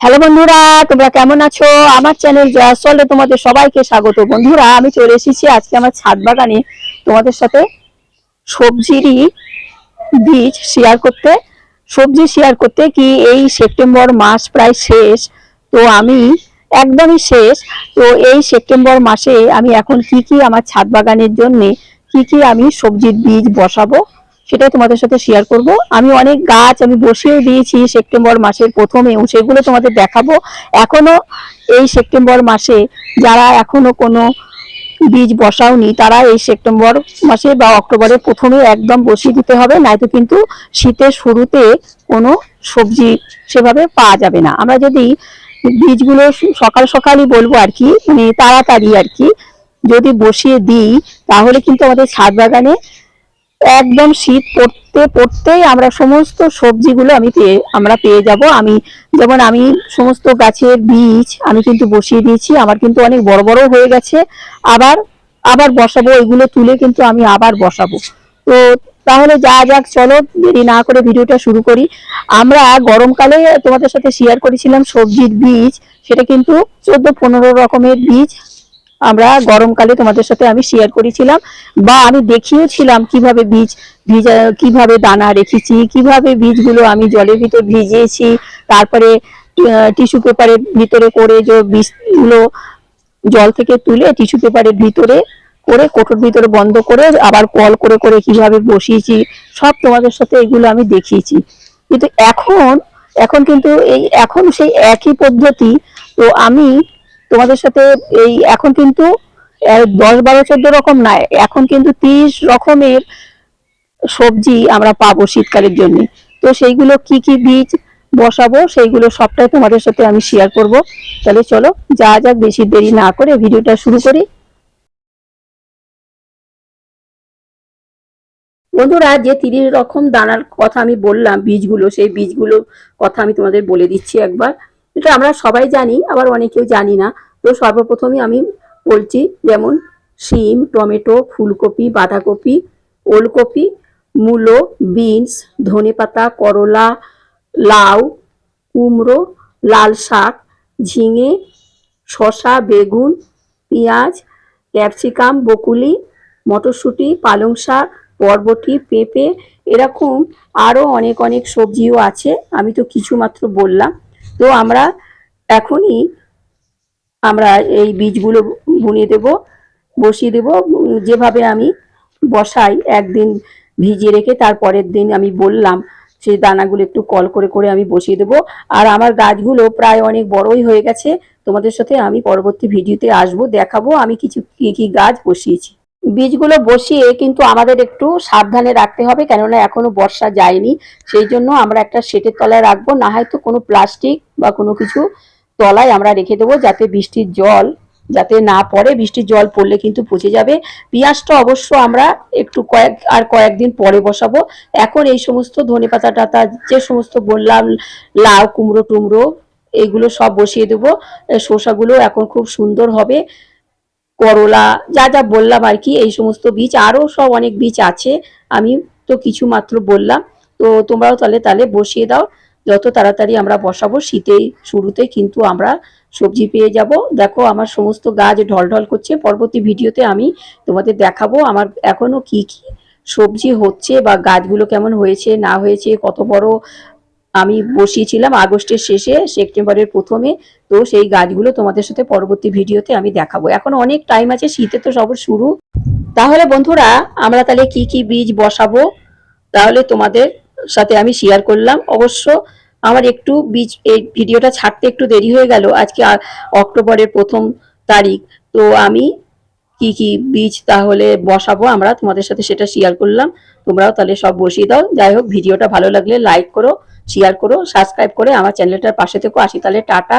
Hello বন্ধুরা, তোমরা কেমন আছো? আমার চ্যানেল জয়াসলে তোমাদের সবাইকে স্বাগত। বন্ধুরা, আমি চলে এসেছি আজকে আমার ছাদ বাগানে তোমাদের সাথে সবজিরই বীজ শেয়ার করতে। সবজি শেয়ার করতে কি এই সেপ্টেম্বর মাস প্রায় শেষ, তো আমি একদমই শেষ। তো এই সেপ্টেম্বর মাসে আমি এখন কি কি আমার ছাদ বাগানের জন্য কি কি আমি সবজির বীজ বসাবো সেটাই তোমাদের সাথে শেয়ার করব। আমি অনেক গাছ আমি বসিয়ে দিয়েছি সেপ্টেম্বর মাসের প্রথমেও সেগুলো তোমাদের দেখাবো। এখনও এই সেপ্টেম্বর মাসে যারা এখনও কোনো বীজ বসাওনি, তারা এই সেপ্টেম্বর মাসে বা অক্টোবরের প্রথমে একদম বসিয়ে দিতে হবে নয়তো কিন্তু শীতের শুরুতে কোনো সবজি সেভাবে পাওয়া যাবে না। আমরা যদি বীজগুলো সকাল সকালই বলব আর কি মানে তাড়াতাড়ি আর কি, যদি বসিয়ে দিই, তাহলে কিন্তু আমাদের ছাদ বাগানে একদম শীত পড়তে পড়তেই আমরা সমস্ত সবজিগুলো আমি পেয়ে, আমরা পেয়ে যাব। আমি যেমন আমি সমস্ত গাছের বীজ আমি কিন্তু বসিয়ে দিয়েছি, আমার কিন্তু অনেক বড় বড় হয়ে গেছে। আবার আবার বসাবো, এগুলো তুলে কিন্তু আমি আবার বসাবো। তো তাহলে যা যাক, চলো, দেরি না করে ভিডিওটা শুরু করি। আমরা গরমকালে তোমাদের সাথে শেয়ার করেছিলাম সবজির বীজ, সেটা কিন্তু চোদ্দ পনেরো রকমের বীজ। আমরা গরমকালে তোমাদের সাথে আমি শেয়ার করেছিলাম বা আমি দেখিয়েছিলাম কীভাবে বীজ ভিজা কীভাবে দানা রেখেছি, কীভাবে বীজগুলো আমি জলের ভিতর ভিজিয়েছি, তারপরে টিস্যু পেপারের ভিতরে করে যে বীজগুলো জল থেকে তুলে টিস্যু পেপারের ভিতরে করে কোটোর ভিতরে বন্ধ করে আবার কল করে করে কীভাবে বসিয়েছি, সব তোমাদের সাথে এগুলো আমি দেখিয়েছি। কিন্তু এখন এখন কিন্তু এই, এখন সেই একই পদ্ধতি, তো আমি তোমাদের সাথে এই এখন কিন্তু দশ বারো চোদ্দ রকম নয় এখন কিন্তু তিরিশ রকমের সবজি আমরা পাবো শীতকালের জন্য। তো সেইগুলো কি কি বীজ বসাবো, সেইগুলো সবটাই তোমাদের সাথে আমি শেয়ার করব। তাহলে চলো, যা যাক, বেশি দেরি না করে ভিডিওটা শুরু করি। বন্ধুরা, যে তিরিশ রকম দানার কথা আমি বললাম, বীজগুলো, সেই বীজগুলোর কথা আমি তোমাদের বলে দিচ্ছি একবার। এটা আমরা সবাই জানি, আবার অনেকেও জানি না, তো সর্বপ্রথমে আমি বলছি, যেমন শিম, টমেটো, ফুলকপি, বাঁধাকপি, ওলকপি, মূলো, বিনস, ধনেপাতা, করলা, লাউ, কুমড়ো, লাল শাক, ঝিঙে, শসা, বেগুন, পেঁয়াজ, ক্যাপসিকাম, বকুলি, মটরশুঁটি, পালং শাক, বরবটি, পেঁপে, এরকম আরও অনেক অনেক সবজিও আছে, আমি তো কিছু মাত্র বললাম। তো আমরা এখনই আমরা এই বীজগুলো বুনে দেব, বসিয়ে দেব, যেভাবে আমি বসাই একদিন ভিজিয়ে রেখে তার পরের দিন আমি বললাম সেই দানাগুলো একটু কল করে করে আমি বসিয়ে দেব। আর আমার গাছগুলো প্রায় অনেক বড়ই হয়ে গেছে, তোমাদের সাথে আমি পরবর্তী ভিডিওতে আসব, দেখাবো আমি কিছু কি কি গাছ বসিয়েছি। বীজগুলো বসিয়ে কিন্তু আমাদের একটু সাবধানে রাখতে হবে, কেননা এখনও বর্ষা যায়নি। সেই জন্য আমরা একটা সেটের তলায় রাখব, না হয়তো কোনো প্লাস্টিক বা কোনো কিছু তলায় আমরা রেখে দেবো যাতে বৃষ্টির জল, যাতে না পড়ে। বৃষ্টির জল পড়লে কিন্তু পচে যাবে। পেঁয়াজটা অবশ্য আমরা একটু কয়েক, আর কয়েকদিন পরে বসাবো। এখন এই সমস্ত ধনেপাতা টাতা, যে সমস্ত বললাম, লাউ কুমড়ো টুমড়ো এইগুলো সব বসিয়ে দেবো। শসাগুলো এখন খুব সুন্দর হবে। করলা, যা যা বললাম আর কি, এই সমস্ত বীজ আরও সব অনেক বীজ আছে, আমি তো কিছু মাত্র বললাম। তো তোমরাও তাহলে তাহলে বসিয়ে দাও, যত তাড়াতাড়ি আমরা বসাবো, শীতেই শুরুতে কিন্তু আমরা সবজি পেয়ে যাব। দেখো আমার সমস্ত গাছ ঢলঢল করছে, পরবর্তী ভিডিওতে আমি তোমাদের দেখাবো আমার এখনও কি কি সবজি হচ্ছে বা গাছগুলো কেমন হয়েছে, না হয়েছে, কত বড় আমি বসিয়েছিলাম আগস্টের শেষে, সেপ্টেম্বরের প্রথমে। তো সেই গাছগুলো তোমাদের সাথে পরবর্তী ভিডিওতে আমি দেখাবো। এখন অনেক টাইম আছে, শীতে তো সব শুরু। তাহলে বন্ধুরা, আমরা তাহলে কি কি বীজ বসাবো? তাহলে তোমাদের সাথে আমি শেয়ার করলাম। অবশ্য আমার একটু বীজ, এই ভিডিওটা ছাড়তে একটু দেরি হয়ে গেল। আজকে অক্টোবরের প্রথম তারিখ। তো আমি কি কি বীজ তাহলে বসাবো আমরা তোমাদের সাথে সেটা শেয়ার করলাম। তোমরাও তাহলে সব বসিয়ে দাও। যাই হোক, ভিডিওটা ভালো লাগলে লাইক করো। শেয়ার করো সাবস্ক্রাইব করে আমার চ্যানেলটার পাশে থেকো। আসি তাহলে টাটা।